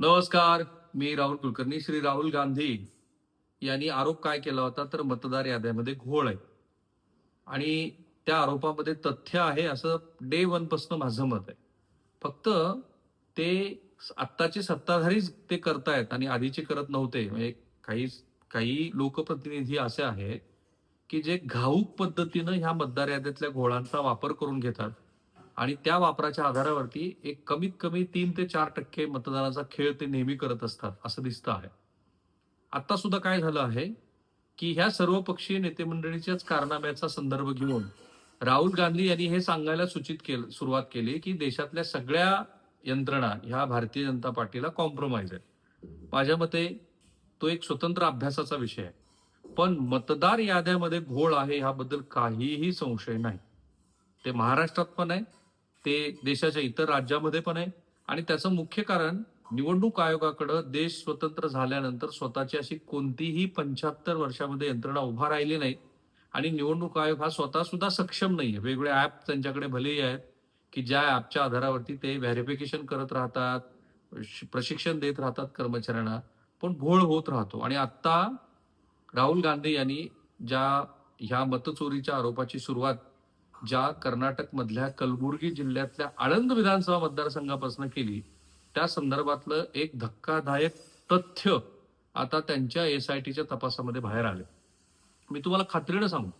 नमस्कार मी राहुल कुलकर्णी श्री राहुल गांधी यांनी आरोप काय केला होता तर मतदार याद्यामध्ये घोळ आहे. आणि त्या आरोपामध्ये तथ्य आहे असं डे वनपासून माझं मत आहे. फक्त ते आत्ताचे सत्ताधारीच ते करतायत आणि आधीचे करत नव्हते. म्हणजे काही काही लोकप्रतिनिधी असे आहेत की जे घाऊक पद्धतीनं ह्या मतदार याद्यातल्या घोळांचा वापर करून घेतात. आणि त्या वापराच्या आधारावरती एक कमीत कमी तीन ते चार टक्के मतदानाचा खेळ ते नेहमी करत असतात असं दिसतं आहे. आता सुद्धा काय झालं आहे की ह्या सर्वपक्षीय नेते मंडळीच्याच कारनाम्याचा संदर्भ घेऊन राहुल गांधी यांनी हे सांगायला सूचित केलं सुरुवात केली की देशातल्या सगळ्या यंत्रणा ह्या भारतीय जनता पार्टीला कॉम्प्रोमाइज आहे माझ्या मते तो एक स्वतंत्र अभ्यासाचा विषय आहे. पण मतदार याद्यामध्ये घोळ आहे ह्याबद्दल काहीही संशय नाही. ते महाराष्ट्रात पण आहे ते देशाच्या इतर राज्यामध्ये पण आहे. आणि त्याचं मुख्य कारण निवडणूक आयोगाकडं देश स्वतंत्र झाल्यानंतर स्वतःची अशी कोणतीही पंच्याहत्तर वर्षामध्ये यंत्रणा उभा राहिली नाही. आणि निवडणूक आयोग हा स्वतः सुद्धा सक्षम आहे. वेगवेगळे ऍप त्यांच्याकडे भलेही आहेत की ज्या ऍपच्या आधारावरती ते व्हेरिफिकेशन करत राहतात श- प्रशिक्षण देत राहतात कर्मचाऱ्यांना पण घोळ होत राहतो. आणि आत्ता राहुल गांधी यांनी ज्या ह्या मतचोरीच्या आरोपाची सुरुवात ज्या कर्नाटक मधल्या कलबुर्गी जिल्ह्यातल्या आळंद विधानसभा मतदारसंघापासून केली त्या संदर्भातलं एक धक्कादायक तथ्य आता त्यांच्या एस आय टीच्या तपासामध्ये बाहेर आले मी तुम्हाला खात्रीनं सांगू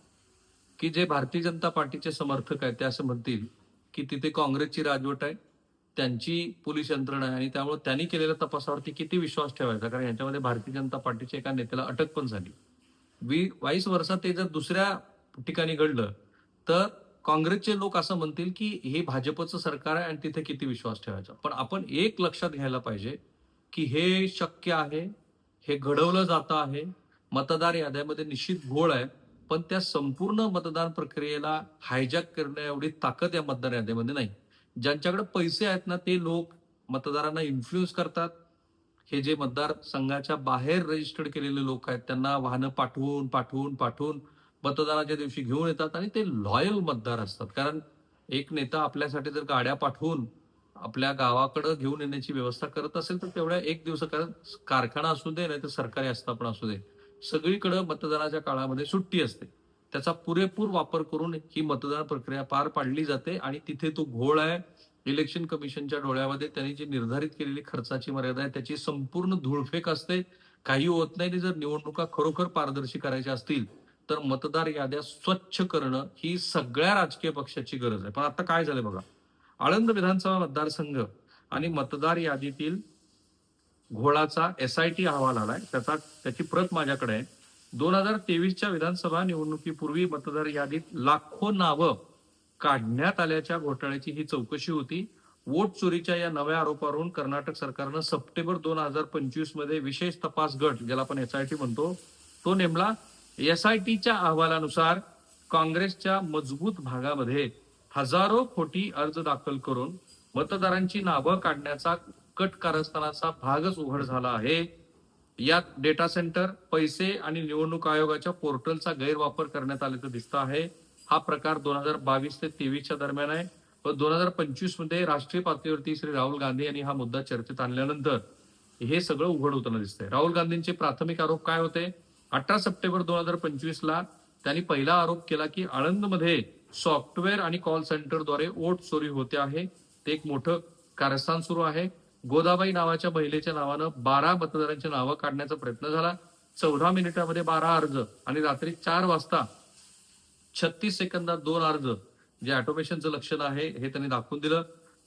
की जे भारतीय जनता पार्टीचे समर्थक आहेत ते असं म्हणतील की तिथे काँग्रेसची राजवट आहे त्यांची पोलीस यंत्रणा आहे आणि त्यामुळे त्यांनी केलेल्या तपासावरती किती विश्वास ठेवायचा? कारण याच्यामध्ये भारतीय जनता पार्टीच्या एका नेत्याला अटक पण झाली. वी वाईस वर्षात ते जर दुसऱ्या ठिकाणी घडलं तर काँग्रेसचे लोक असं म्हणतील की हे भाजपचं सरकार आहे आणि तिथे किती विश्वास ठेवायचा. पण आपण एक लक्षात घ्यायला पाहिजे की हे शक्य आहे हे घडवलं जातं आहे मतदार याद्यामध्ये निश्चित घोळ आहे पण त्या संपूर्ण मतदान प्रक्रियेला हायजॅक करण्या एवढी ताकद या मतदार याद्यामध्ये नाही. ज्यांच्याकडे पैसे आहेत ना ते लोक मतदारांना इन्फ्लुएन्स करतात. हे जे मतदार संघाच्या बाहेर रजिस्टर्ड केलेले लोक आहेत त्यांना वाहनं पाठवून पाठवून पाठवून मतदानाच्या दिवशी घेऊन येतात आणि ते लॉयल मतदार असतात. कारण एक नेता आपल्यासाठी जर गाड्या पाठवून आपल्या गावाकडे घेऊन येण्याची व्यवस्था करत असेल तर तेवढ्या एक दिवस कारण कारखाना असू दे नाही तर सरकारी आस्थापना असू दे सगळीकडे मतदानाच्या काळामध्ये सुट्टी असते. त्याचा पुरेपूर वापर करून ही मतदान प्रक्रिया पार पाडली जाते आणि तिथे तो घोळ आहे. इलेक्शन कमिशनच्या डोळ्यामध्ये त्यांनी जी निर्धारित केलेली खर्चाची मर्यादा आहे त्याची संपूर्ण धूळफेक असते. काही होत नाही जर निवडणुका खरोखर पारदर्शी करायच्या असतील तर मतदार याद्या स्वच्छ करणं ही सगळ्या राजकीय पक्षाची गरज आहे. पण आता काय झालं बघा? आळंद विधानसभा मतदारसंघ आणि मतदार यादीतील घोळाचा एस आय टी अहवाल आलाय. त्याचा त्याची प्रत माझ्याकडे आहे. दोन हजार तेवीसच्या विधानसभा निवडणुकीपूर्वी मतदार यादीत लाखो नावं काढण्यात आल्याच्या घोटाळ्याची ही चौकशी होती. वोट चोरीच्या या नव्या आरोपावरून कर्नाटक सरकारनं सप्टेंबर दोन हजार पंचवीसमध्ये विशेष तपास गट ज्याला आपण एस आय टी म्हणतो तो नेमला. एस आय टीच्या अहवालानुसार काँग्रेसच्या मजबूत भागामध्ये हजारो खोटी अर्ज दाखल करून मतदारांची नावं काढण्याचा कट कारस्थानाचा भागच उघड झाला आहे. यात डेटा सेंटर पैसे आणि निवडणूक आयोगाच्या पोर्टलचा गैरवापर करण्यात आल्याचं दिसतं आहे. हा प्रकार दोन हजार बावीस ते तेवीसच्या दरम्यान आहे व दोन हजार पंचवीसमध्ये राष्ट्रीय पातळीवरती श्री राहुल गांधी यांनी हा मुद्दा चर्चेत आणल्यानंतर हे सगळं उघड होताना दिसतंय. राहुल गांधींचे प्राथमिक आरोप काय होते? अठरा सप्टेंबर दोन हजार पंचवीस ला त्यांनी पहिला आरोप केला की आळंदमध्ये सॉफ्टवेअर आणि कॉल सेंटरद्वारे वोट चोरी होते आहे. ते एक मोठं कारस्थान सुरू आहे. गोदाबाई नावाच्या महिलेच्या नावानं बारा मतदारांची नावं काढण्याचा प्रयत्न झाला. चौदा मिनिटामध्ये बारा अर्ज आणि रात्री चार वाजता छत्तीस सेकंदात दोन अर्ज. जे ऑटोमेशनचं लक्षण आहे हे त्यांनी दाखवून दिलं.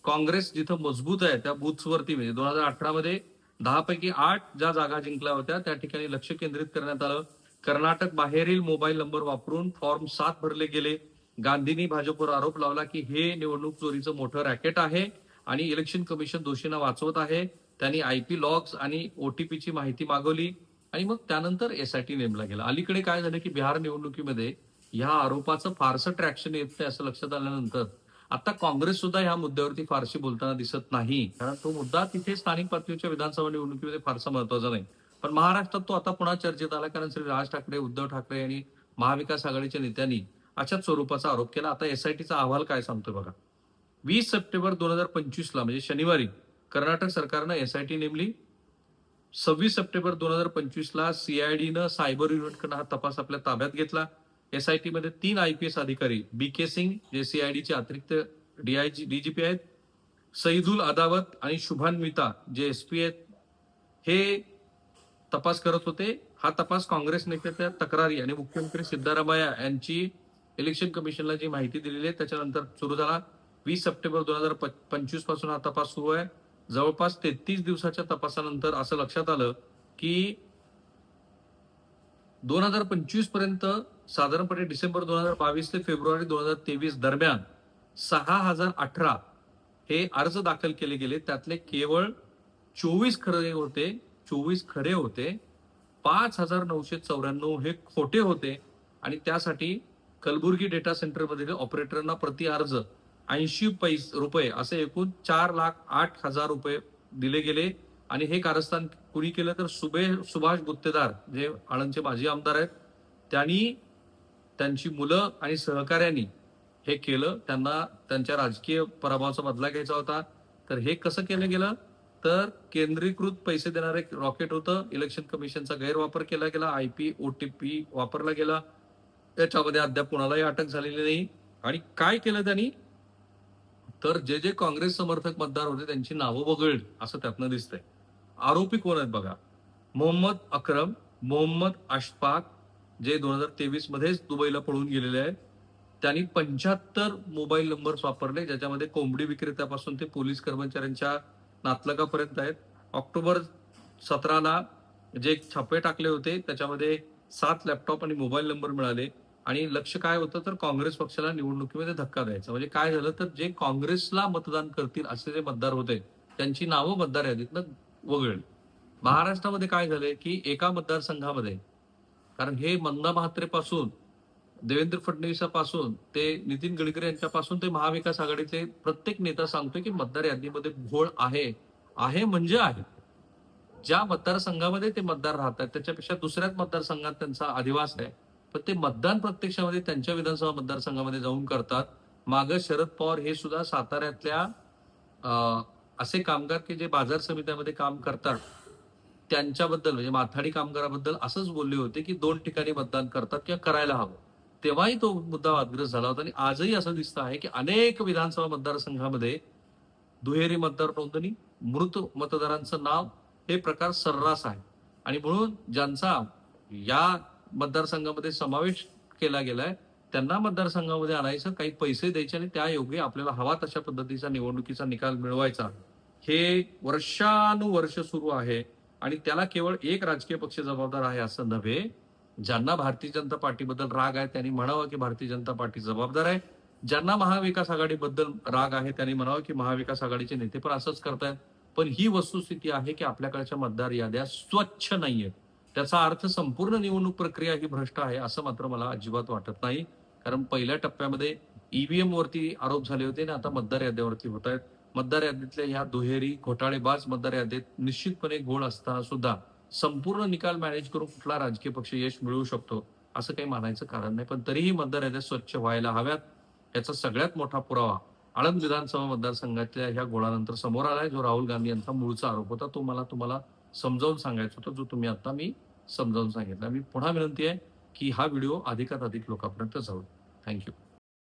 काँग्रेस जिथं मजबूत आहे त्या बुथ्सवरती म्हणजे दोन हजार अठरा मध्ये दहा पैकी आठ ज्या जागा जिंकल्या होत्या त्या ठिकाणी लक्ष केंद्रित करण्यात आलं. कर्नाटक बाहेरील मोबाईल नंबर वापरून फॉर्म सात भरले गेले. गांधींनी भाजपवर आरोप लावला की हे निवडणूक चोरीचं मोठं रॅकेट आहे आणि इलेक्शन कमिशन दोषींना वाचवत आहे. त्यांनी आयपी लॉग्स आणि ओटीपीची माहिती मागवली आणि मग त्यानंतर एसआयटी नेमला गेला. अलीकडे काय झालं की बिहार निवडणुकीमध्ये ह्या आरोपाचं फारसं ट्रॅक्शन येत नाही असं लक्षात आल्यानंतर आता काँग्रेस सुद्धा ह्या मुद्द्यावरती फारशी बोलताना दिसत नाही. कारण तो मुद्दा तिथे स्थानिक पातळीच्या विधानसभा निवडणुकीमध्ये फारसा महत्त्वाचा नाही. पण महाराष्ट्रात तो आता पुन्हा चर्चेत आला कारण श्री राज ठाकरे उद्धव ठाकरे आणि महाविकास आघाडीच्या नेत्यांनी अशाच स्वरूपाचा आरोप केला. आता एसआयटीचा अहवाल काय सांगतोय बघा. वीस सप्टेंबर दोन हजार पंचवीस ला म्हणजे शनिवारी कर्नाटक सरकारनं एसआयटी नेमली. सव्वीस सप्टेंबर दोन हजार पंचवीसला सीआयडीनं सायबर युनिटकडनं हा तपास आपल्या ताब्यात घेतला. एसआयटी मध्ये तीन आय पी एस अधिकारी बी के सिंग जे सीआयडीचे अतिरिक्त डीआयजी डीजीपी आहेत सईदुल अदावत आणि शुभान मिता जे एसपी आहेत. हे तपास करत होते. हा तपास काँग्रेस नेत्याच्या तक्रारी आणि मुख्यमंत्री सिद्धरामय्या यांची इलेक्शन कमिशनला जी माहिती दिलेली आहे त्याच्यानंतर सुरू झाला. वीस सप्टेंबर दोन हजार पंचवीसपासून हा तपास सुरू आहे. जवळपास तेहतीस दिवसाच्या तपासानंतर असं लक्षात आलं की दोन हजार पंचवीसपर्यंत साधारणपणे डिसेंबर दोन हजार बावीस ते फेब्रुवारी दोन हजार तेवीस दरम्यान सहा हजार अठरा हे अर्ज दाखल केले गेले. त्यातले केवळ चोवीस खरे होते चोवीस खरे होते. पाच हजार नऊशे चौऱ्याण्णव हे खोटे होते आणि त्यासाठी कलबुर्गी डेटा सेंटरमधील ऑपरेटरना प्रति अर्ज ऐंशी पैस रुपये असे एकूण चार लाख आठ हजार रुपये दिले गेले. आणि हे कारस्थान कुणी केलं तर सुबे सुभाष गुत्तेदार जे आळंदचे माजी आमदार आहेत त्यांनी त्यांची मुलं आणि सहकाऱ्यांनी हे केलं. त्यांना त्यांच्या राजकीय पराभवाचा बदला घ्यायचा होता. तर हे कसं केलं गेलं? तर केंद्रीकृत पैसे देणारे एक रॉकेट होतं. इलेक्शन कमिशनचा गैरवापर केला गेला. I P O T P वापरला गेला. त्याच्यामध्ये अद्याप कोणालाही अटक झालेली नाही. आणि काय केलं त्यांनी? तर जे जे काँग्रेस समर्थक मतदार होते त्यांची नावं वगळली असं त्यातनं दिसतंय. आरोपी कोण आहेत बघा? मोहम्मद अक्रम मोहम्मद अशफाक जे दोन हजार तेवीस मध्येच दुबईला पळून गेलेले आहेत. त्यांनी पंच्याहत्तर मोबाईल नंबर्स वापरले ज्याच्यामध्ये कोंबडी विक्रेत्यापासून ते पोलीस कर्मचाऱ्यांच्या नातलगापर्यंत आहेत. ऑक्टोबर सतराला जे छापे टाकले होते त्याच्यामध्ये सात लॅपटॉप आणि मोबाईल नंबर मिळाले. आणि लक्ष काय होतं? तर काँग्रेस पक्षाला निवडणुकीमध्ये धक्का द्यायचा. म्हणजे काय झालं? तर जे काँग्रेसला मतदान करतील असे जे मतदार होते त्यांची नावं मतदार यादीतनं वगळली. महाराष्ट्रामध्ये काय झालंय की एका मतदारसंघामध्ये कारण हे मंदा म्हात्रेपासून देवेंद्र फडणवीसापासून ते नितीन गडकरी यांच्यापासून ते महाविकास आघाडीचे प्रत्येक नेता सांगतोय की मतदार यादीमध्ये घोळ आहे आहे म्हणजे आहे. ज्या मतदारसंघामध्ये ते मतदार राहतात त्याच्यापेक्षा दुसऱ्याच मतदारसंघात त्यांचा अधिवास आहे. पण ते मतदान प्रत्यक्षामध्ये त्यांच्या विधानसभा मतदारसंघामध्ये जाऊन करतात. मागं शरद पवार हे सुद्धा साताऱ्यातल्या असे कामगार की जे बाजार समित्यामध्ये काम करतात त्यांच्याबद्दल म्हणजे माथाडी कामगाराबद्दल असंच बोलले होते की दोन ठिकाणी मतदान करतात किंवा करायला हवं. तेव्हाही तो मुद्दा वादग्रस्त झाला होता आणि आजही असं दिसतं आहे की अनेक विधानसभा मतदारसंघामध्ये दुहेरी मतदार नोंदणी मृत मतदारांचं नाव हे प्रकार सर्रास आहे. आणि म्हणून ज्यांचा या मतदारसंघामध्ये समावेश केला गेलाय त्यांना मतदारसंघामध्ये आणायचं काही पैसे द्यायचे आणि त्या योगे आपल्याला हवा तशा पद्धतीचा निवडणुकीचा निकाल मिळवायचा हे वर्षानुवर्ष सुरू आहे आणि त्याला केवळ एक राजकीय पक्ष जबाबदार आहे असं नव्हे ज्यांना भारतीय जनता पार्टीबद्दल राग आहे त्यांनी म्हणावं की भारतीय जनता पार्टी जबाबदार आहे. ज्यांना महाविकास आघाडीबद्दल राग आहे त्यांनी म्हणावं की महाविकास आघाडीचे नेते पण असंच करतायत. पण ही वस्तुस्थिती आहे की आपल्याकडच्या मतदार याद्या स्वच्छ नाहीयेत. त्याचा अर्थ संपूर्ण निवडणूक प्रक्रिया ही भ्रष्ट आहे असं मात्र मला अजिबात वाटत नाही. कारण पहिल्या टप्प्यामध्ये ईव्हीएम वरती आरोप झाले होते आणि आता मतदार याद्यावरती होत आहेत मतदार यादीतल्या ह्या दुहेरी घोटाळेबाज मतदार यादीत निश्चितपणे घोळ असताना सुद्धा संपूर्ण निकाल मॅनेज करून कुठला राजकीय पक्ष यश मिळवू शकतो असं काही मानायचं कारण नाही. पण तरीही मतदार याद्या स्वच्छ व्हायला हव्यात याचा सगळ्यात मोठा पुरावा आळंद विधानसभा मतदारसंघातल्या ह्या गोळानंतर समोर आलाय जो राहुल गांधी यांचा मूळचा आरोप होता. तो मला तुम्हाला समजावून सांगायचा होता जो तुम्ही आता मी समजावून सांगितला. मी पुन्हा विनंती आहे की हा व्हिडिओ अधिकात अधिक लोकांपर्यंत जाऊ. थँक्यू.